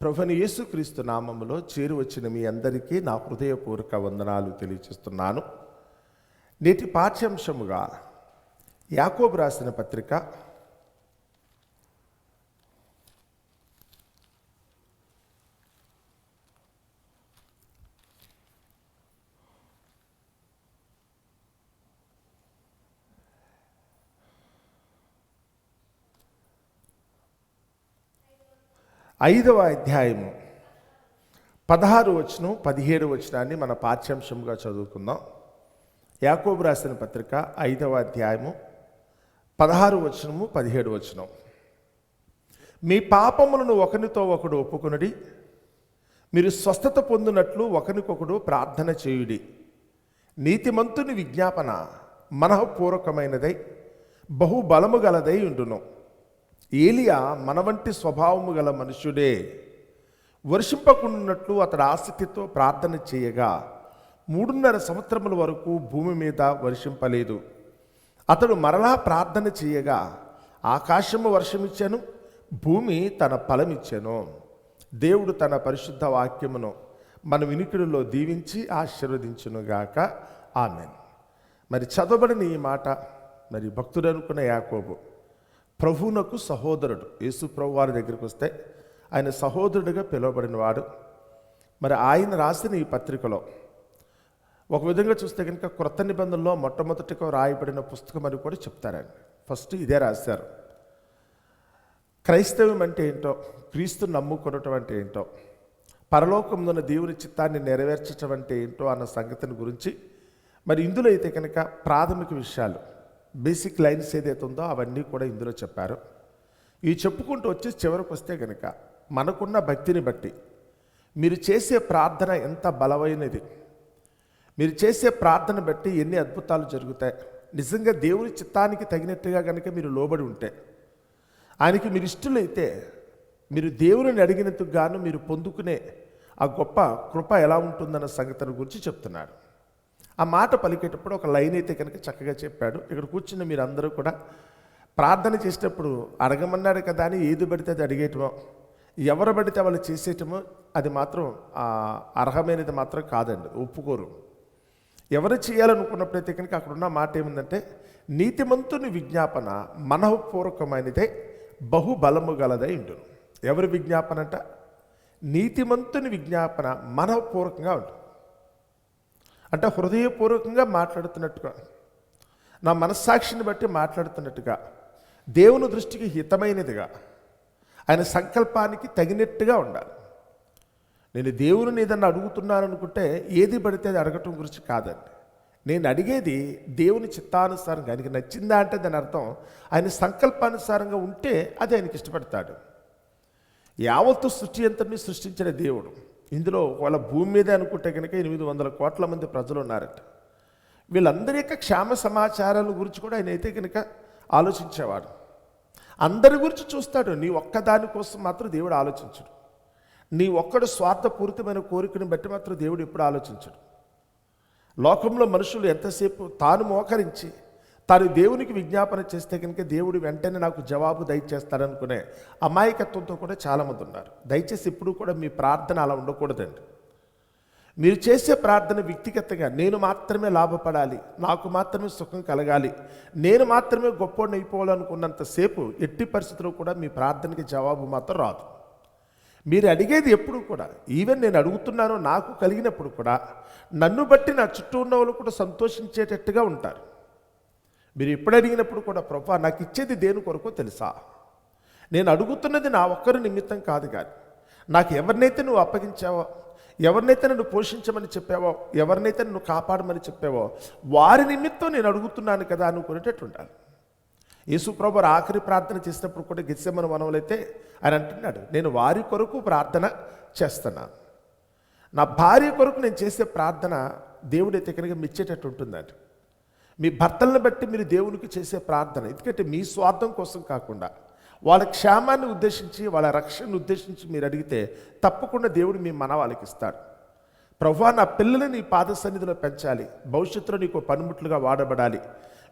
ప్రభుని యేసుక్రీస్తు నామములో చేరువచ్చిన మీ అందరికీ నా హృదయపూర్వక వందనాలు తెలియచేస్తున్నాను నేటి పాఠ్యాంశముగా యాకోబు రాసిన పత్రిక ఐదవ అధ్యాయము. పదహారు వచనం పదిహేడు వచనాన్ని మన పాఠ్యాంశంగా చదువుకుందాం. యాకోబు రాసిన పత్రిక ఐదవ అధ్యాయము పదహారు వచనము పదిహేడు వచనం. మీ పాపములను ఒకరితో ఒకడు ఒప్పుకొనుడి. మీరు స్వస్థత పొందినట్లు ఒకరికొకడు ప్రార్థన చేయుడి. నీతిమంతుని విజ్ఞాపన మనఃపూర్వకమైనదై బహుబలము గలదై ఉండును. ఏలియా మన వంటి స్వభావము గల మనుష్యుడే. వర్షింపకుండాన్నట్లు అతడు ఆసక్తితో ప్రార్థన చేయగా మూడున్నర సంవత్సరముల వరకు భూమి మీద వర్షింపలేదు. అతడు మరలా ప్రార్థన చేయగా ఆకాశము వర్షమిచ్చాను భూమి తన ఫలమిచ్చాను. దేవుడు తన పరిశుద్ధ వాక్యమును మన వినికిడిలో దీవించి ఆశీర్వదించునుగాక ఆమెన్. మరి చదవబడిన ఈ మాట మరి భక్తుడు అనుకున్న యాకోబు ప్రభువునకు సహోదరుడు యేసు ప్రభు వారి దగ్గరికి వస్తే ఆయన సహోదరుడిగా పిలువబడిన వాడు. మరి ఆయన రాసిన ఈ పత్రికలో ఒక విధంగా చూస్తే కనుక క్రొత్త నిబంధనలో మొట్టమొదటిగా రాయబడిన పుస్తకం అని కూడా చెప్తారండి. ఫస్ట్ ఇదే రాశారు. క్రైస్తవం అంటే ఏంటో క్రీస్తు నమ్ముకొనటం అంటే ఏంటో పరలోకమున్న దేవుని చిత్తాన్ని నెరవేర్చటం అంటే ఏంటో అన్న సంగతిని గురించి మరి ఇందులో అయితే కనుక ప్రాథమిక విషయాలు బేసిక్ లైన్స్ ఏదైతే ఉందో అవన్నీ కూడా ఇందులో చెప్పారు. ఇవి చెప్పుకుంటూ వచ్చి చివరికి వస్తే కనుక మనకున్న భక్తిని బట్టి మీరు చేసే ప్రార్థన ఎంత బలమైనది. మీరు చేసే ప్రార్థన బట్టి ఎన్ని అద్భుతాలు జరుగుతాయి. నిజంగా దేవుని చిత్తానికి తగినట్టుగా కనుక మీరు లోబడి ఉంటే ఆయనకి మీరు ఇష్టలైతే మీరు దేవుని అడిగినందుకు గాను మీరు పొందుకునే ఆ గొప్ప కృప ఎలా ఉంటుందన్న సంగతిని గురించి చెప్తున్నాడు ఆ మాట పలికేటప్పుడు ఒక లైన్ అయితే కనుక చక్కగా చెప్పాడు. ఇక్కడ కూర్చున్న మీరందరూ కూడా ప్రార్థన చేసేటప్పుడు అడగమన్నాడు కదా అని ఏది పడితే అది అడిగేయటమో ఎవరు పడితే వాళ్ళు చేసేయటమో అది మాత్రం అర్హమైనది మాత్రం కాదండి ఒప్పుకోరు. ఎవరు చేయాలనుకున్నప్పుడైతే కనుక అక్కడ ఉన్న మాట ఏముందంటే నీతిమంతుని విజ్ఞాపన మనఃపూర్వకమైనదే బహుబలము గలదై ఉండును. ఎవరి విజ్ఞాపన అంట? నీతిమంతుని విజ్ఞాపన మనఃపూర్వకంగా ఉంటుంది అంటే హృదయపూర్వకంగా మాట్లాడుతున్నట్టుగా నా మనస్సాక్షిని బట్టి మాట్లాడుతున్నట్టుగా దేవుని దృష్టికి హితమైనదిగా ఆయన సంకల్పానికి తగినట్టుగా ఉండాలి. నేను దేవుని ఏదన్నా అడుగుతున్నాను అనుకుంటే ఏది పడితే అది అడగటం గురించి కాదండి. నేను అడిగేది దేవుని చిత్తానుసారంగా ఆయనకి నచ్చిందా అంటే దాని అర్థం ఆయన సంకల్పానుసారంగా ఉంటే అది ఆయనకి ఇష్టపడతాడు. యావత్తు సృష్టి అంతటిని సృష్టించిన దేవుడు. ఇందులో వాళ్ళ భూమి మీద అనుకుంటే కనుక ఎనిమిది వందల కోట్ల మంది ప్రజలు ఉన్నారట వీళ్ళందరి యొక్క క్షేమ సమాచారాల గురించి కూడా ఆయన అయితే కనుక ఆలోచించేవాడు. అందరి గురించి చూస్తాడు. నీ ఒక్కదాని కోసం మాత్రం దేవుడు ఆలోచించడు. నీ ఒక్కడు స్వార్థపూరితమైన కోరికను బట్టి మాత్రం దేవుడు ఎప్పుడు ఆలోచించడు. లోకంలో మనుషులు ఎంతసేపు తాను మోకరించి తాను దేవునికి విజ్ఞాపన చేస్తే కనుక దేవుడు వెంటనే నాకు జవాబు దయచేస్తాడనుకునే అమాయకత్వంతో కూడా చాలామంది ఉన్నారు. దయచేసి ఇప్పుడు కూడా మీ ప్రార్థన అలా ఉండకూడదండి. మీరు చేసే ప్రార్థన వ్యక్తిగతంగా నేను మాత్రమే లాభపడాలి నాకు మాత్రమే సుఖం కలగాలి నేను మాత్రమే గొప్పవాడిని అయిపోవాలనుకున్నంతసేపు ఎట్టి పరిస్థితుల్లో కూడా మీ ప్రార్థనకి జవాబు మాత్రం రాదు. మీరు అడిగేది ఎప్పుడు కూడా ఈవెన్ నేను అడుగుతున్నాను నాకు కలిగినప్పుడు కూడా నన్ను బట్టి నా చుట్టూ ఉన్న వాళ్ళు కూడా సంతోషించేటట్టుగా ఉంటారు. మీరు ఎప్పుడు అడిగినప్పుడు కూడా ప్రభా నాకు ఇచ్చేది దేని కొరకో తెలుసా? నేను అడుగుతున్నది నా ఒక్కరి నిమిత్తం కాదు కానీ నాకు ఎవరినైతే నువ్వు అప్పగించావో ఎవరినైతే నన్ను పోషించమని చెప్పావో ఎవరినైతే నన్ను కాపాడమని చెప్పావో వారి నిమిత్తం నేను అడుగుతున్నాను కదా అనుకునేటట్టు ఉండాలి. యేసుప్రభు ఆఖరి ప్రార్థన చేసినప్పుడు కూడా గిత్సెమ్మన వనములైతే ఆయన అంటున్నాడు నేను వారి కొరకు ప్రార్థన చేస్తున్నాను నా భార్య కొరకు నేను చేసే ప్రార్థన దేవుడైతే కనుక మెచ్చేటట్టు ఉంటుందండి మీ భర్తలను బట్టి మీరు దేవునికి చేసే ప్రార్థన. ఎందుకంటే మీ స్వార్థం కోసం కాకుండా వాళ్ళ క్షేమాన్ని ఉద్దేశించి వాళ్ళ రక్షణను ఉద్దేశించి మీరు అడిగితే తప్పకుండా దేవుడు మీ మన వాళ్ళకి ఇస్తాడు. ప్రభు నా పిల్లల్ని నీ పాద సన్నిధిలో పెంచాలి. భవిష్యత్తులో నీకు పనిముట్లుగా వాడబడాలి.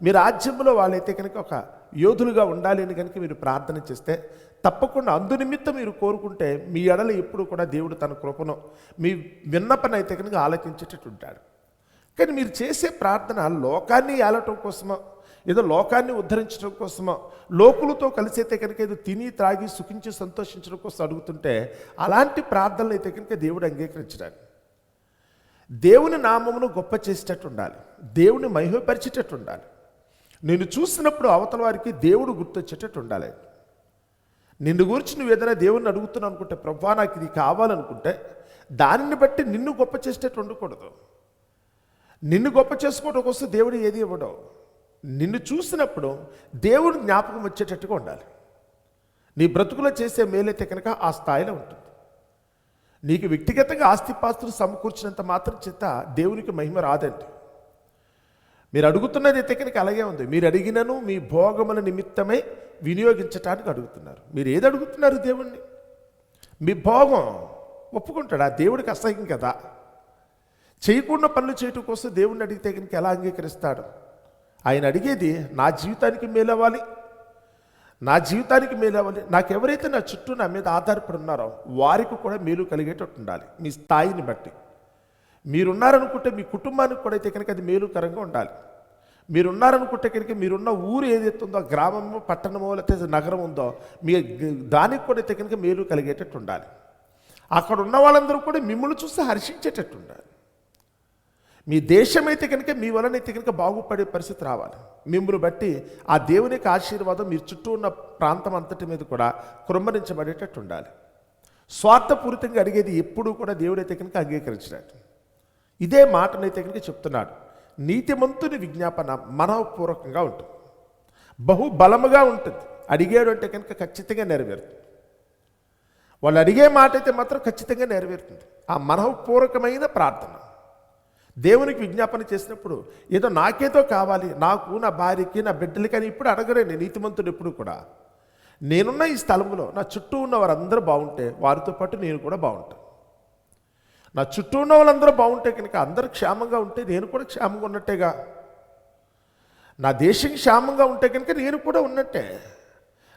మీ రాజ్యంలో వాళ్ళైతే కనుక ఒక యోధులుగా ఉండాలి అని కనుక మీరు ప్రార్థన చేస్తే తప్పకుండా అందు నిమిత్తం మీరు కోరుకుంటే మీ ఎడల ఎప్పుడు కూడా దేవుడు తన కృపను మీ విన్నపనైతే కనుక ఆలకించేటట్టు ఉంటాడు. కానీ మీరు చేసే ప్రార్థన లోకాన్ని ఏలటం కోసమో ఏదో లోకాన్ని ఉద్ధరించడం కోసమో లోకులతో కలిసి అయితే కనుక ఏదో తిని త్రాగి సుఖించి సంతోషించడం కోసం అడుగుతుంటే అలాంటి ప్రార్థనలు అయితే కనుక దేవుడు అంగీకరించడానికి. దేవుని నామమును గొప్ప చేసేటట్టు ఉండాలి. దేవుని మహిమపరిచేటట్టు ఉండాలి. నేను చూసినప్పుడు అవతల వారికి దేవుడు గుర్తొచ్చేటట్టు ఉండాలి. నిన్ను గురించి నువ్వు ఏదైనా దేవుణ్ణి అడుగుతున్నావు అనుకుంటే ప్రభా నాకు ఇది కావాలనుకుంటే దానిని బట్టి నిన్ను గొప్ప చేసేటట్టు ఉండకూడదు. నిన్ను గొప్ప చేసుకోవడం వస్తే దేవుడు ఏది ఇవ్వడం నిన్ను చూసినప్పుడు దేవుడు జ్ఞాపకం వచ్చేటట్టుగా ఉండాలి. నీ బ్రతుకులో చేసే మేలైతే కనుక ఆ స్థాయిలో ఉంటుంది. నీకు వ్యక్తిగతంగా ఆస్తిపాస్తులు సమకూర్చినంత మాత్రం చేత దేవునికి మహిమ రాదండి. మీరు అడుగుతున్నది అయితే కనుక అలాగే ఉంది. మీరు అడిగినను మీ భోగముల నిమిత్తమై వినియోగించటానికి అడుగుతున్నారు. మీరు ఏది అడుగుతున్నారు దేవుణ్ణి? మీ భోగం ఒప్పుకుంటాడు? ఆ దేవుడికి అసహ్యం కదా. చేయకుండా పనులు చేయటం కోసం దేవుణ్ణి అడిగితే కనుక ఎలా అంగీకరిస్తాడు? ఆయన అడిగేది నా జీవితానికి మేలవ్వాలి. నా జీవితానికి మేలవ్వాలి. నాకు ఎవరైతే నా చుట్టూ నా మీద ఆధారపడి ఉన్నారో వారికి కూడా మేలు కలిగేటట్టు ఉండాలి. మీ స్థాయిని బట్టి. మీరున్నారనుకుంటే మీ కుటుంబానికి కూడా అయితే కనుక అది మేలుకరంగా ఉండాలి. మీరున్నారనుకుంటే కనుక మీరున్న ఊరు ఏదైతే ఉందో గ్రామమో పట్టణమో లేకపోతే నగరం ఉందో మీ దానికి కూడా అయితే కనుక మేలు కలిగేటట్టు ఉండాలి. అక్కడ ఉన్న వాళ్ళందరూ కూడా మిమ్మల్ని చూసి హర్షించేటట్టు ఉండాలి. మీ దేశం అయితే కనుక మీ వలన అయితే కనుక బాగుపడే పరిస్థితి రావాలి. మిమ్మల్ని బట్టి ఆ దేవుని యొక్క ఆశీర్వాదం మీరు చుట్టూ ఉన్న ప్రాంతం అంతటి మీద కూడా కృమ్మరించబడేటట్టు ఉండాలి. స్వార్థపూరితంగా అడిగేది ఎప్పుడూ కూడా దేవుడైతే కనుక అంగీకరించినట్టు ఇదే మాటనైతే కనుక చెప్తున్నాడు. నీతిమంతుని విజ్ఞాపన మనవపూర్వకంగా ఉంటుంది. బహు బలముగా ఉంటుంది. అడిగాడు అంటే కనుక ఖచ్చితంగా నెరవేరుతుంది. వాళ్ళు అడిగే మాట అయితే మాత్రం ఖచ్చితంగా నెరవేరుతుంది. ఆ మనవపూర్వకమైన ప్రార్థన. దేవునికి విజ్ఞాపన చేసినప్పుడు ఏదో నాకేదో కావాలి నాకు నా భార్యకి నా బిడ్డలకి అని ఇప్పుడు అడగరండి నీతిమంతుడు ఎప్పుడు కూడా. నేనున్న ఈ స్థలంలో నా చుట్టూ ఉన్న వారందరూ బాగుంటే వారితో పాటు నేను కూడా బాగుంటాను నా చుట్టూ ఉన్న వాళ్ళందరూ బాగుంటే కనుక అందరూ క్షేమంగా ఉంటే నేను కూడా క్షేమంగా ఉన్నట్టేగా. నా దేశం క్షేమంగా ఉంటే కనుక నేను కూడా ఉన్నట్టే.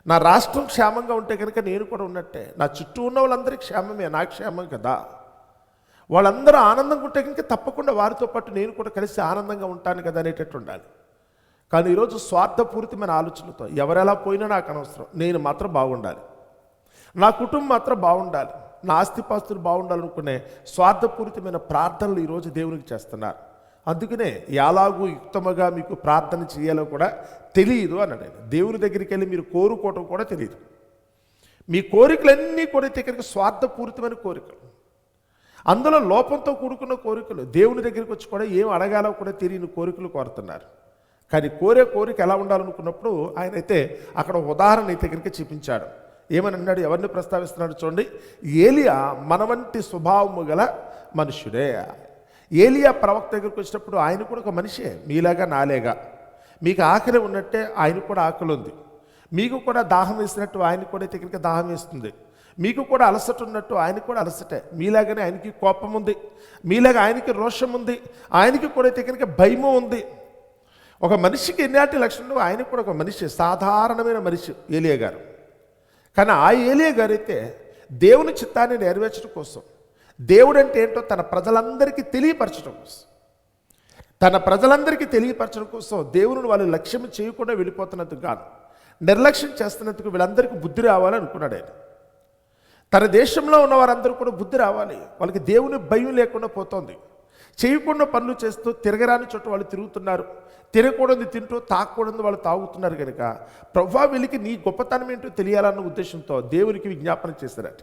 నా రాష్ట్రం క్షేమంగా ఉంటే కనుక నేను కూడా ఉన్నట్టే. నా చుట్టూ ఉన్న వాళ్ళందరికీ క్షేమమే నా క్షేమం కదా. వాళ్ళందరూ ఆనందంగా ఉంటే కనుక తప్పకుండా వారితో పాటు నేను కూడా కలిసి ఆనందంగా ఉంటాను కదా అనేటట్టు ఉండాలి. కానీ ఈరోజు స్వార్థపూరితమైన ఆలోచనలతో ఎవరెలా పోయినా నాకు అనవసరం. నేను మాత్రం బాగుండాలి. నా కుటుంబం మాత్రం బాగుండాలి. నా ఆస్తిపాస్తులు బాగుండాలనుకునే స్వార్థపూరితమైన ప్రార్థనలు ఈరోజు దేవునికి చేస్తున్నారు. అందుకనే ఎలాగూ యుక్తముగా మీకు ప్రార్థన చేయాలో కూడా తెలియదు అన్నాడు ఆయన. దేవుని దగ్గరికి వెళ్ళి మీరు కోరుకోవటం కూడా తెలియదు. మీ కోరికలన్నీ కూడా ఇక్కడికి స్వార్థపూరితమైన కోరికలు. అందులో లోపంతో కూడుకున్న కోరికలు. దేవుని దగ్గరికి వచ్చి కూడా ఏం అడగాలో కూడా తెలియని కోరికలు కోరుతున్నారు. కానీ కోరే కోరిక ఎలా ఉండాలనుకున్నప్పుడు ఆయన అయితే అక్కడ ఉదాహరణ అయితే చూపించాడు. ఏమని అన్నాడు? ఎవరిని ప్రస్తావిస్తున్నాడు చూడండి. ఏలియా మన వంటి స్వభావము గల మనుషుడే. ఏలియా ప్రవక్త దగ్గరికి వచ్చినప్పుడు ఆయన కూడా ఒక మనిషే. మీలాగా నాలేగా. మీకు ఆకలి ఉన్నట్టే ఆయన కూడా ఆకలి ఉంది. మీకు కూడా దాహం వేసినట్టు ఆయన కూడా దగ్గరికి దాహం వేస్తుంది. మీకు కూడా అలసట ఉన్నట్టు ఆయనకు కూడా అలసటే. మీలాగానే ఆయనకి కోపం ఉంది. మీలాగా ఆయనకి రోషం ఉంది. ఆయనకి కూడా అయితే కనుక భయము ఉంది. ఒక మనిషికి ఎన్నిటి లక్షణాలు ఆయనకు కూడా ఒక మనిషి సాధారణమైన మనిషి ఏలియా గారు. కానీ ఆ ఏలియా గారు అయితే దేవుని చిత్తాన్ని నెరవేర్చడం కోసం దేవుడు అంటే ఏంటో తన ప్రజలందరికీ తెలియపరచడం కోసం తన ప్రజలందరికీ తెలియపరచడం కోసం దేవుని వాళ్ళు లక్ష్యం చేయకుండా వెళ్ళిపోతున్నందుకు కాదు నిర్లక్ష్యం చేస్తున్నందుకు వీళ్ళందరికీ బుద్ధి రావాలని అనుకున్నాడు ఆయన. తన దేశంలో ఉన్న వారందరూ కూడా బుద్ధి రావాలి. వాళ్ళకి దేవుని భయం లేకుండా పోతోంది. చేయకుండా పనులు చేస్తూ తిరగరాని చోట వాళ్ళు తిరుగుతున్నారు. తిరగకూడదు తింటూ తాకూడదు వాళ్ళు తాగుతున్నారు కనుక ప్రభా వీళ్ళకి నీ గొప్పతనం ఏంటో తెలియాలన్న ఉద్దేశంతో దేవునికి విజ్ఞాపన చేశారట.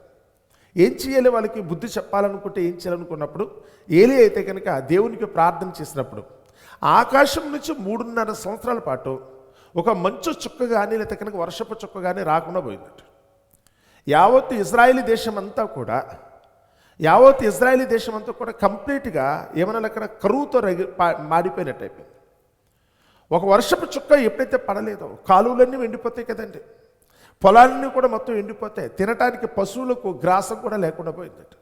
ఏం చేయాలి వాళ్ళకి? బుద్ధి చెప్పాలనుకుంటే ఏం చేయాలనుకున్నప్పుడు ఏలి అయితే కనుక దేవునికి ప్రార్థన చేసినప్పుడు ఆకాశం నుంచి మూడున్నర సంవత్సరాల పాటు ఒక మంచు చుక్క కానీ లేకపోతే కనుక వర్షపు చుక్క కానీ రాకుండా పోయిందట. యావత్ ఇజ్రాయేలీ దేశం అంతా కూడా యావత్ ఇజ్రాయేలీ దేశమంతా కూడా కంప్లీట్గా ఏమన్నా అక్కడ కరువుతో రగి మాడిపోయినట్టు అయిపోయింది. ఒక వర్షపు చుక్క ఎప్పుడైతే పడలేదో కాలువలన్నీ ఎండిపోతాయి కదండి. పొలాలన్నీ కూడా మొత్తం ఎండిపోతాయి. తినటానికి పశువులకు గ్రాసం కూడా లేకుండా పోయిందట.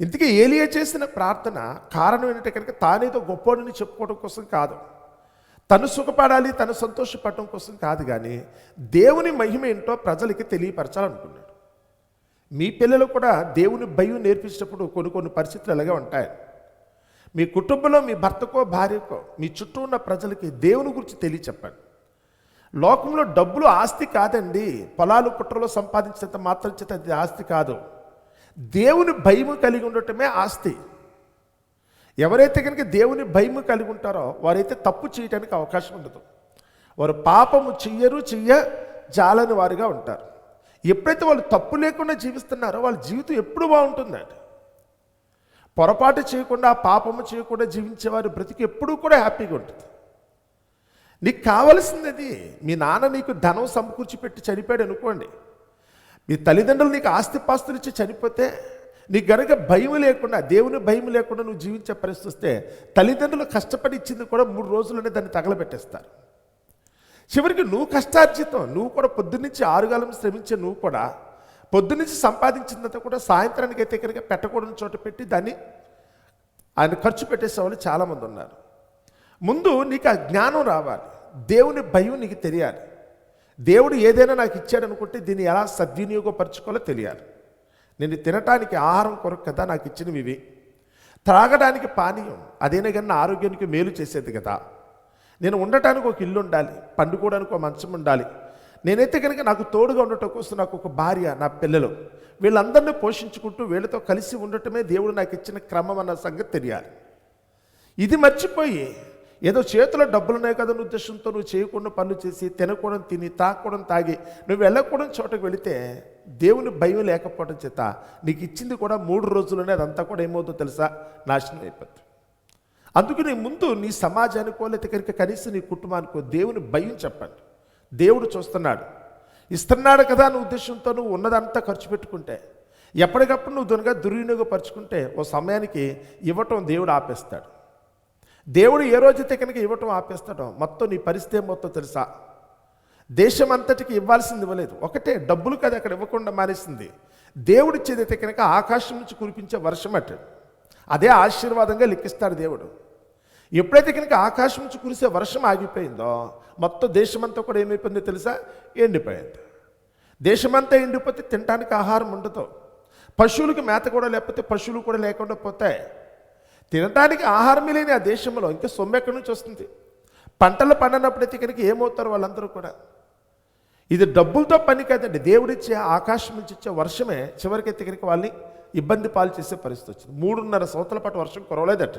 ఇంతకీ ఏలియా చేసిన ప్రార్థన కారణం ఏంటంటే కనుక తానేదో గొప్పోడిని చెప్పుకోవడం కోసం కాదు. తను సుఖపడాలి తను సంతోషపడటం కోసం కాదు కానీ దేవుని మహిమ ఏంటో ప్రజలకి తెలియపరచాలనుకున్నాడు. మీ పిల్లలు కూడా దేవుని భయం నేర్పించేటప్పుడు కొన్ని కొన్ని పరిస్థితులు ఎలాగే ఉంటాయి. మీ కుటుంబంలో మీ భర్తకో భార్యకో మీ చుట్టూ ఉన్న ప్రజలకి దేవుని గురించి తెలియచెప్పండి. లోకంలో డబ్బులు ఆస్తి కాదండి పొలాలు కుట్రలో సంపాదించినంత మాత్రం చేత అది ఆస్తి కాదు. దేవుని భయము కలిగి ఉండటమే ఆస్తి. ఎవరైతే కనుక దేవుని భయం కలిగి ఉంటారో వారైతే తప్పు చేయడానికి అవకాశం ఉండదు. వారు పాపము చెయ్యరు చెయ్య జాలని వారుగా ఉంటారు. ఎప్పుడైతే వాళ్ళు తప్పు లేకుండా జీవిస్తున్నారో వాళ్ళ జీవితం ఎప్పుడు బాగుంటుందండి. పొరపాటు చేయకుండా పాపము చేయకుండా జీవించేవారి బ్రతికి ఎప్పుడూ కూడా హ్యాపీగా ఉంటుంది. నీకు కావలసింది అది మీ నాన్న నీకు ధనం సమకూర్చి పెట్టి చనిపోయాడు అనుకోండి. మీ తల్లిదండ్రులు నీకు ఆస్తిపాస్తులు ఇచ్చి చనిపోతే నీకు గనక భయం లేకుండా దేవుని భయం లేకుండా నువ్వు జీవించే పరిస్థితి వస్తే తల్లిదండ్రులు కష్టపడి ఇచ్చింది కూడా మూడు రోజులనే దాన్ని తగలబెట్టేస్తారు. చివరికి నువ్వు కష్టార్జితం నువ్వు కూడా పొద్దున్నుంచి ఆరుగాలం శ్రమించే నువ్వు కూడా పొద్దున్నుంచి సంపాదించినంత కూడా సాయంత్రానికి అయితే ఇక్కడికి పెట్టకూడని చోట పెట్టి దాన్ని ఆయన ఖర్చు పెట్టేసే వాళ్ళు చాలామంది ఉన్నారు. ముందు నీకు ఆ జ్ఞానం రావాలి. దేవుని భయం నీకు తెలియాలి. దేవుడు ఏదైనా నాకు ఇచ్చాడనుకుంటే దీన్ని ఎలా సద్వినియోగపరచుకోవాలో తెలియాలి. నేను తినటానికి ఆహారం కొరకు కదా నాకు ఇచ్చినవి ఇవి. త్రాగడానికి పానీయం అదేనా కానీ ఆరోగ్యానికి మేలు చేసేది కదా. నేను ఉండటానికి ఒక ఇల్లు ఉండాలి పండుకోవడానికి ఒక మంచం ఉండాలి. నేనైతే కనుక నాకు తోడుగా ఉండటం కోసం నాకు ఒక భార్య నా పిల్లలు. వీళ్ళందరినీ పోషించుకుంటూ వీళ్ళతో కలిసి ఉండటమే దేవుడు నాకు ఇచ్చిన క్రమం అన్న సంగతి తెలియాలి. ఇది మర్చిపోయి ఏదో చేతిలో డబ్బులు ఉన్నాయి కదా ఉద్దేశంతో నువ్వు చేయకుండా పనులు చేసి తినకూడదు తిని తాకూడదు తాగి నువ్వు వెళ్ళకూడని చోటకు వెళితే దేవుని భయం లేకపోవడం చేత నీకు ఇచ్చింది కూడా మూడు రోజుల్లోనే అదంతా కూడా ఏమవుతుందో తెలుసా? నాశనం అయిపోతుంది అందుకు నీ ముందు నీ సమాజానికో లేకపోతే కనుక కనీసం నీ కుటుంబానికో దేవుని భయం చెప్పండి. దేవుడు చూస్తున్నాడు. ఇస్తున్నాడు కదా అనే ఉద్దేశంతో నువ్వు ఉన్నదంతా ఖర్చు పెట్టుకుంటే ఎప్పటికప్పుడు నువ్వు దొనగా దుర్వినియోగపరుచుకుంటే ఓ సమయానికి ఇవ్వటం దేవుడు ఆపేస్తాడు. దేవుడు ఏ రోజైతే కనుక ఇవ్వటం ఆపేస్తాడో మొత్తం నీ పరిస్థితి మొత్తం తెలుసా? దేశం అంతటికి ఇవ్వాల్సింది ఇవ్వలేదు. ఒకటే డబ్బులు కదా అక్కడ ఇవ్వకుండా మానేసింది. దేవుడు ఇచ్చేదైతే కనుక ఆకాశం నుంచి కురిపించే వర్షం అట. అదే ఆశీర్వాదంగా లెక్కిస్తాడు దేవుడు. ఎప్పుడైతే కనుక ఆకాశం నుంచి కురిసే వర్షం ఆగిపోయిందో మొత్తం దేశమంతా కూడా ఏమైపోయిందో తెలుసా? ఎండిపోయింది. దేశమంతా ఎండిపోతే తినడానికి ఆహారం ఉండదు. పశువులకు మేత కూడా లేకపోతే పశువులు కూడా లేకుండా పోతాయి. తినడానికి ఆహారమే లేని ఆ దేశంలో ఇంకా సొమ్ము ఎక్కడి నుంచి వస్తుంది? పంటలు పండనప్పుడైతే కనుక ఏమవుతారు వాళ్ళందరూ కూడా? ఇది డబ్బులతో పని కాదండి. దేవుడిచ్చే ఆకాశం నుంచి ఇచ్చే వర్షమే చివరికైతే కనుక వాళ్ళని ఇబ్బంది పాలు చేసే పరిస్థితి వచ్చింది. మూడున్నర సంవత్సరాల పాటు వర్షం కురవలేదట.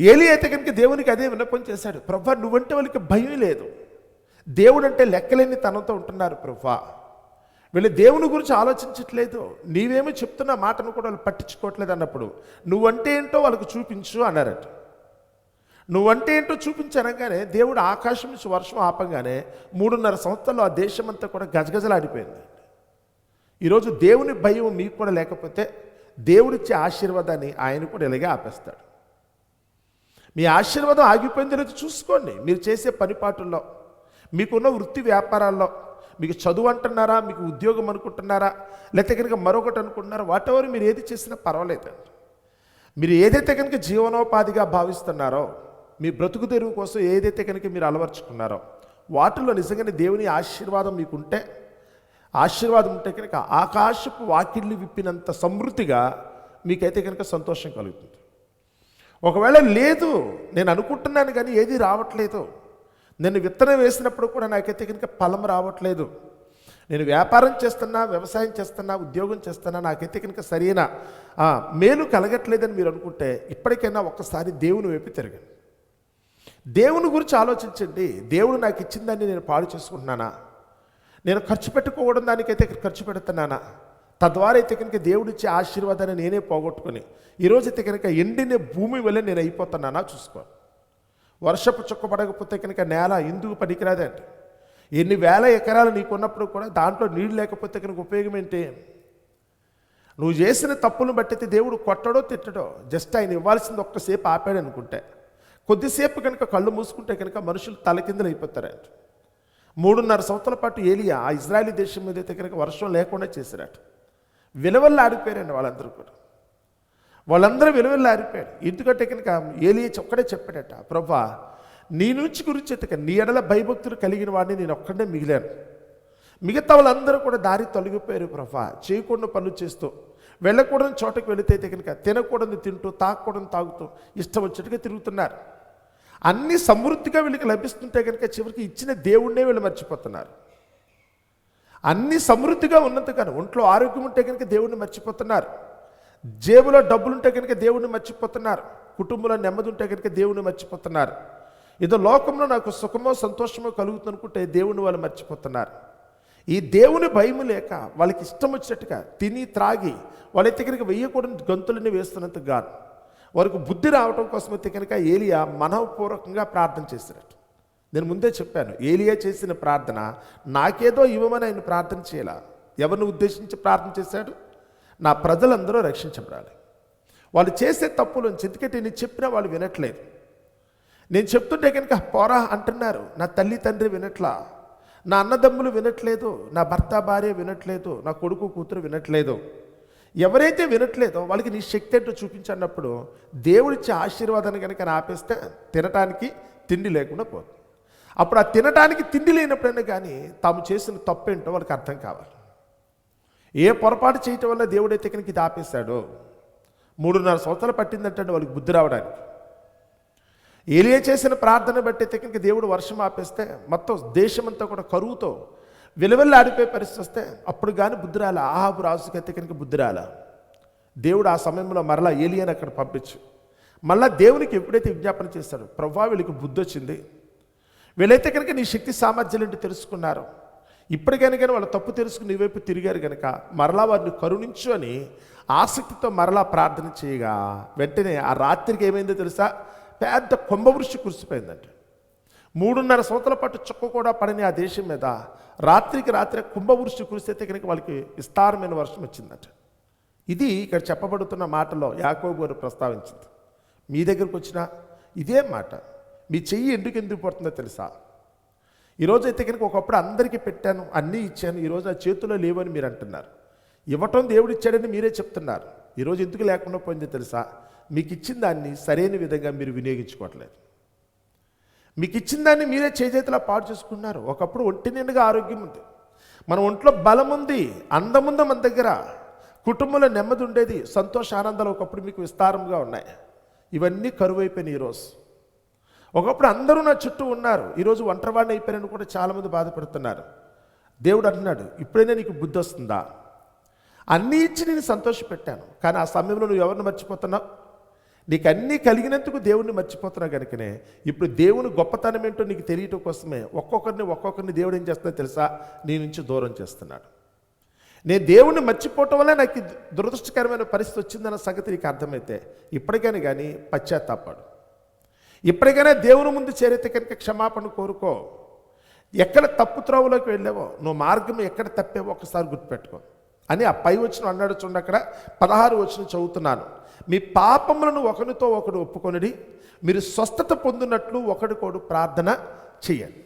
ఏలి అయితే కనుక దేవునికి అదే విన్నపం చేశాడు. ప్రభా నువ్వంటే వాళ్ళకి భయం లేదు. దేవుడు అంటే లెక్కలేని తనంతో ఉంటున్నారు ప్రభా. వీళ్ళు దేవుని గురించి ఆలోచించట్లేదు. నీవేమో చెప్తున్న మాటను కూడా వాళ్ళు పట్టించుకోవట్లేదు అన్నప్పుడు. నువ్వంటే ఏంటో వాళ్ళకి చూపించు అన్నారట. నువ్వంటే ఏంటో చూపించనగానే దేవుడు ఆకాశం నుంచి వర్షం ఆపంగానే మూడున్నర సంవత్సరాలు ఆ దేశం అంతా కూడా గజగజలాడిపోయింది. ఈరోజు దేవుని భయం మీకు కూడా లేకపోతే దేవుడిచ్చే ఆశీర్వాదాన్ని ఆయన కూడా ఇలాగే ఆపేస్తాడు. మీ ఆశీర్వాదం ఆగిపోయిన తర్వాత చూసుకోండి. మీరు చేసే పనిపాటుల్లో మీకున్న వృత్తి వ్యాపారాల్లో మీకు చదువు అంటున్నారా మీకు ఉద్యోగం అనుకుంటున్నారా లేకపోతే కనుక మరొకటి అనుకుంటున్నారా వాటెవర్ మీరు ఏది చేసినా పర్వాలేదండి మీరు ఏదైతే కనుక జీవనోపాధిగా భావిస్తున్నారో మీ బ్రతుకు తెరువు కోసం ఏదైతే కనుక మీరు అలవర్చుకున్నారో వాటిలో నిజంగానే దేవుని ఆశీర్వాదం మీకుంటే ఆశీర్వాదం ఉంటే కనుక ఆకాశపు వాకిళ్ళు విప్పినంత సమృద్ధిగా మీకైతే కనుక సంతోషం కలుగుతుంది. ఒకవేళ లేదు నేను అనుకుంటున్నాను కానీ ఏది రావట్లేదు. నేను విత్తనం వేసినప్పుడు కూడా నాకైతే కనుక ఫలం రావట్లేదు. నేను వ్యాపారం చేస్తున్నా వ్యవసాయం చేస్తున్నా ఉద్యోగం చేస్తున్నా నాకైతే కనుక సరైన మేలు కలగట్లేదని మీరు అనుకుంటే ఇప్పటికైనా ఒక్కసారి దేవుని వైపు తిరగండి. దేవుని గురించి ఆలోచించండి. దేవుడు నాకు ఇచ్చిందాన్ని నేను పాడు చేసుకుంటున్నానా? నేను ఖర్చు పెట్టుకోవడం దానికైతే ఖర్చు పెడుతున్నానా? తద్వారా అయితే కనుక దేవుడిచ్చే ఆశీర్వాదాన్ని నేనే పోగొట్టుకుని ఈరోజు అయితే కనుక ఎండిన భూమి వల్ల నేను అయిపోతున్నానా చూసుకో. వర్షపు చుక్క పడకపోతే కనుక నేల ఎందుకు పనికిరాదండి ఎన్ని వేల ఎకరాలు నీకున్నప్పుడు కూడా దాంట్లో నీళ్ళు లేకపోతే కనుక ఉపయోగం ఏంటి? నువ్వు చేసిన తప్పులను బట్టి దేవుడు కొట్టడో తిట్టడో జస్ట్ ఆయన ఇవ్వాల్సింది ఒక్కసేపు ఆపాడు అనుకుంటే. కొద్దిసేపు కనుక కళ్ళు మూసుకుంటే కనుక మనుషులు తలకిందులు అయిపోతారంట. మూడున్నర సంవత్సరాల పాటు ఏలియా ఆ ఇజ్రాయలీ దేశం మీద అయితే కనుక వర్షం లేకుండా చేశారట. విలువల్లో ఆడిపోయారండి వాళ్ళందరూ కూడా. వాళ్ళందరూ విలువల్లో ఆడిపోయారు ఎందుకంటే కనుక ఏలి ఒక్కడే చెప్పాడట ప్రభా నీ నుంచి గురించి ఎత్తక నీ ఎడల భయభక్తులు కలిగిన వాడిని నేను ఒక్కడే మిగిలాను. మిగతా వాళ్ళందరూ కూడా దారి తొలగిపోయారు ప్రభా. చేయకూడని పనులు చేస్తూ వెళ్ళకూడని చోటకి వెళితే అయితే కనుక తినకూడని తింటూ తాగకూడని తాగుతూ ఇష్టం వచ్చేట్టుగా తిరుగుతున్నారు. అన్ని సమృద్ధిగా వీళ్ళకి లభిస్తుంటే కనుక చివరికి ఇచ్చిన దేవుణ్ణే వీళ్ళు మర్చిపోతున్నారు. అన్ని సమృద్ధిగా ఉన్నందుకని ఒంట్లో ఆరోగ్యం ఉంటే కనుక దేవుణ్ణి మర్చిపోతున్నారు. జేబులో డబ్బులుంటే కనుక దేవుణ్ణి మర్చిపోతున్నారు. కుటుంబంలో నెమ్మది ఉంటే కనుక దేవుణ్ణి మర్చిపోతున్నారు. ఏదో లోకంలో నాకు సుఖమో సంతోషమో కలుగుతుంది అనుకుంటే దేవుణ్ణి వాళ్ళు మర్చిపోతున్నారు. ఈ దేవుని భయం లేక వాళ్ళకి ఇష్టం వచ్చినట్టుగా తిని త్రాగి వాళ్ళైతే కనుక వెయ్యకూడని గంతులని వేస్తున్నంత గాను. వారికి బుద్ధి రావటం అయితే కనుక ఏలియా మనఃపూర్వకంగా ప్రార్థన చేసినట్టు. నేను ముందే చెప్పాను ఏలియా చేసిన ప్రార్థన నాకేదో ఇవ్వమని ఆయన ప్రార్థన చేయాల. ఎవరిని ఉద్దేశించి ప్రార్థన చేశాడు? నా ప్రజలందరూ రక్షించబడాలి. వాళ్ళు చేసే తప్పులు ఎందుకంటే నేను చెప్పినా వాళ్ళు వినట్లేదు. నేను చెప్తుంటే కనుక పోరా అంటున్నారు నా తల్లి తండ్రి వినట్లా నా అన్నదమ్ములు వినట్లేదు నా భర్త భార్య వినట్లేదు నా కొడుకు కూతురు వినట్లేదు. ఎవరైతే వినట్లేదో వాళ్ళకి నీ శక్తి ఏంటో చూపించన్నప్పుడు దేవుడిచ్చే ఆశీర్వాదాన్ని కనుక ఆపేస్తే తినటానికి తిండి లేకుండా పోతుంది. అప్పుడు ఆ తినటానికి తిండి లేనప్పుడైనా కానీ తాము చేసిన తప్పేంటో వాళ్ళకి అర్థం కావాలి. ఏ పొరపాటు చేయటం వల్ల దేవుడైతే కనుక ఇది ఆపేశాడో? మూడున్నర సంవత్సరాలు పట్టిందంటే వాళ్ళకి బుద్ధి రావడానికి. ఏలియా చేసిన ప్రార్థన బట్టి అయితే దేవుడు వర్షం ఆపేస్తే మొత్తం దేశమంతా కూడా కరువుతో విలువెల్లి ఆడిపోయే పరిస్థితి వస్తే అప్పుడు కానీ బుద్ధి రాలా. ఆహాబు రాజుకి అయితే కనుక బుద్ధి రాల. దేవుడు ఆ సమయంలో మరలా ఏలియాని అక్కడ పంపించు. మళ్ళా దేవునికి ఎప్పుడైతే విజ్ఞాపన చేస్తాడు ప్రభా వీళ్ళకి బుద్ధి వచ్చింది. వీళ్ళైతే కనుక నీ శక్తి సామర్థ్యాలు ఏంటి తెలుసుకున్నారు. ఇప్పటికైనా కానీ వాళ్ళు తప్పు తెలుసుకుని నీ వైపు తిరిగారు కనుక మరలా వారిని కరుణించు అని ఆసక్తితో మరలా ప్రార్థన చేయగా వెంటనే ఆ రాత్రికి ఏమైందో తెలుసా? పెద్ద కుంభవృష్టి కురిసిపోయిందంట. మూడున్నర సంవత్సరాల పాటు చుక్క కూడా పడని ఆ దేశం మీద రాత్రికి రాత్రి కుంభవృష్టి కురిస్తే కనుక వాళ్ళకి విస్తారమైన వర్షం వచ్చిందంట. ఇది ఇక్కడ చెప్పబడుతున్న మాటలో యాకోబు గారు ప్రస్తావించింది. మీ దగ్గరకు వచ్చిన ఇదే మాట. మీ చెయ్యి ఎందుకు ఎందుకు పడుతుందో తెలుసా? ఈరోజు అయితే కనుక ఒకప్పుడు అందరికీ పెట్టాను అన్నీ ఇచ్చాను ఈరోజు ఆ చేతిలో లేవని మీరు అంటున్నారు. ఇవ్వటం దేవుడు ఇచ్చాడని మీరే చెప్తున్నారు. ఈరోజు ఎందుకు లేకుండా పోయిందో తెలుసా? మీకు ఇచ్చిన దాన్ని సరైన విధంగా మీరు వినియోగించుకోవట్లేదు. మీకు ఇచ్చిన దాన్ని మీరే చేజేతిలా పాడు చేసుకున్నారు. ఒకప్పుడు ఒంటి నిండుగా ఆరోగ్యం ఉంది. మన ఒంట్లో బలం ఉంది అందం మన దగ్గర కుటుంబంలో నెమ్మది ఉండేది సంతోష ఆనందాలు ఒకప్పుడు మీకు విస్తారంగా ఉన్నాయి. ఇవన్నీ కరువైపోయినాయి ఈరోజు ఒకప్పుడు అందరూ నా చుట్టూ ఉన్నారు. ఈరోజు ఒంటరివాడిని అయిపోయారని కూడా చాలామంది బాధపడుతున్నారు. దేవుడు అంటున్నాడు ఇప్పుడైనా నీకు బుద్ధి వస్తుందా? అన్నీ ఇచ్చి నేను సంతోషపెట్టాను. కానీ ఆ సమయంలో నువ్వు ఎవరిని మర్చిపోతున్నావు? నీకు అన్నీ కలిగినందుకు దేవుణ్ణి మర్చిపోతున్నావు కనుకనే ఇప్పుడు దేవుని గొప్పతనం ఏంటో నీకు తెలియటం కోసమే ఒక్కొక్కరిని ఒక్కొక్కరిని దేవుడు ఏం చేస్తున్నా తెలుసా? నీ నుంచి దూరం చేస్తున్నాడు. నేను దేవుణ్ణి మర్చిపోవటం వల్ల నాకు దురదృష్టకరమైన పరిస్థితి వచ్చిందన్న సంగతి నీకు అర్థమైతే ఇప్పటికైనా కానీ పశ్చాత్తాపాడు. ఇప్పటికైనా దేవుని ముందు చేరితే కనుక క్షమాపణ కోరుకో. ఎక్కడ తప్పు త్రోవలోకి వెళ్ళావో నువ్వు మార్గం ఎక్కడ తప్పేవో ఒకసారి గుర్తుపెట్టుకో. అని ఆ పై వచ్చిన అన్నాడు చూడండి అక్కడ పదహారు వచ్చిన చదువుతున్నాను. మీ పాపములను ఒకరితో ఒకడు ఒప్పుకొనిడి మీరు స్వస్థత పొందినట్లు ఒకడికోడు ప్రార్థన చేయండి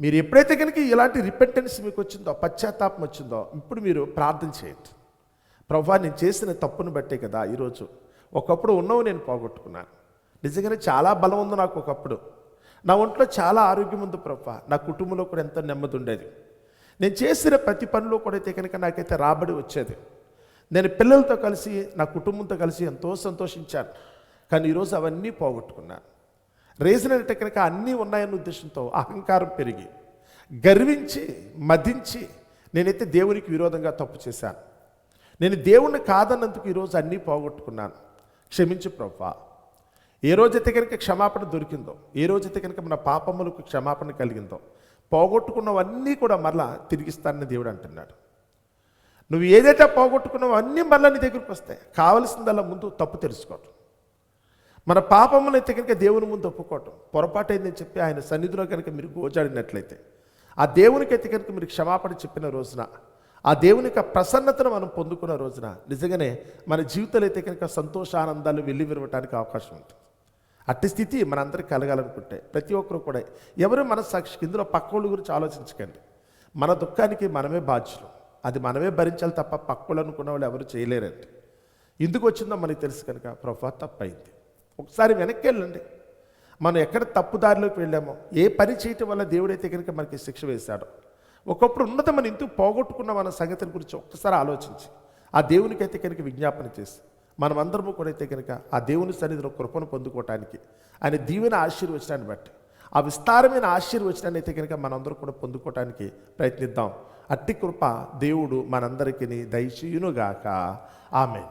మీరు ఎప్పుడైతే కనుక ఇలాంటి రిపెంటెన్స్ మీకు వచ్చిందో పశ్చాత్తాపం వచ్చిందో ఇప్పుడు మీరు ప్రార్థన చేయండి. ప్రభా నేను చేసిన తప్పును బట్టే కదా ఈరోజు ఒకప్పుడు ఉన్నవి నేను పోగొట్టుకున్నాను. నిజంగానే చాలా బలం ఉంది నాకు ఒకప్పుడు. నా ఒంట్లో చాలా ఆరోగ్యం ఉంది ప్రభా. నా కుటుంబంలో కూడా ఎంతో నెమ్మది ఉండేది. నేను చేసిన ప్రతి పనిలో కూడా అయితే కనుక నాకైతే రాబడి వచ్చేది. నేను పిల్లలతో కలిసి నా కుటుంబంతో కలిసి ఎంతో సంతోషించాను. కానీ ఈరోజు అవన్నీ పోగొట్టుకున్నాను రీజన్ అంటే కనుక అన్నీ ఉన్నాయన్న ఉద్దేశంతో అహంకారం పెరిగి గర్వించి మదించి నేనైతే దేవునికి విరోధంగా తప్పు చేశాను. నేను దేవుణ్ణి కాదన్నందుకు ఈరోజు అన్నీ పోగొట్టుకున్నాను. క్షమించు ప్రభా. ఏ రోజైతే కనుక క్షమాపణ దొరికిందో ఏ రోజైతే కనుక మన పాపములకు క్షమాపణ కలిగిందో పోగొట్టుకున్నవన్నీ కూడా మరలా తిరిగిస్తానని దేవుడు అంటున్నాడు. నువ్వు ఏదైతే పోగొట్టుకున్నావో అన్నీ మరలా నీ దగ్గరికి వస్తాయి. కావలసిందల్లా ముందు తప్పు తెలుసుకోవటం. మన పాపములు అయితే కనుక దేవుని ముందు ఒప్పుకోవటం. పొరపాటు అయిందని చెప్పి ఆయన సన్నిధిలో కనుక మీరు గోజాడినట్లయితే ఆ దేవునికి అయితే కనుక మీరు క్షమాపణ చెప్పిన రోజున ఆ దేవుని యొక్క ప్రసన్నతను మనం పొందుకున్న రోజున నిజంగానే మన జీవితాలు అయితే కనుక సంతోష ఆనందాలు వెళ్ళి విరవటానికి అవకాశం ఉంటుంది. అట్టి స్థితి మనందరికీ కలగాలనుకుంటే ప్రతి ఒక్కరు కూడా ఎవరు మన ఇందులో పక్కోళ్ళ గురించి ఆలోచించకండి. మన దుఃఖానికి మనమే బాధ్యులు. అది మనమే భరించాలి తప్ప పక్కోళ్ళు అనుకున్న వాళ్ళు ఎవరు చేయలేరండి. ఎందుకు వచ్చిందో మనకి తెలుసు కనుక ప్రభా తప్పైంది. ఒకసారి వెనక్కి వెళ్ళండి. మనం ఎక్కడ తప్పుదారిలోకి వెళ్ళామో ఏ పని చేయటం వల్ల దేవుడైతే కనుక మనకి శిక్ష వేశాడో. ఒకప్పుడు ఉన్నత మనం ఇంతకు పోగొట్టుకున్న మన సంగతిని గురించి ఒక్కసారి ఆలోచించి ఆ దేవునికి అయితే కనుక విజ్ఞాపన చేసి మనమందరము కూడా అయితే కనుక ఆ దేవుని సన్నిధిలో కృపను పొందుకోవటానికి ఆయన దీవెన ఆశీర్వచనాన్ని బట్టి ఆ విస్తారమైన ఆశీర్వచనాన్ని అయితే కనుక మనందరూ కూడా పొందుకోవటానికి ప్రయత్నిద్దాం. అట్టి కృప దేవుడు మనందరికీ దయచేయునుగాక. ఆమె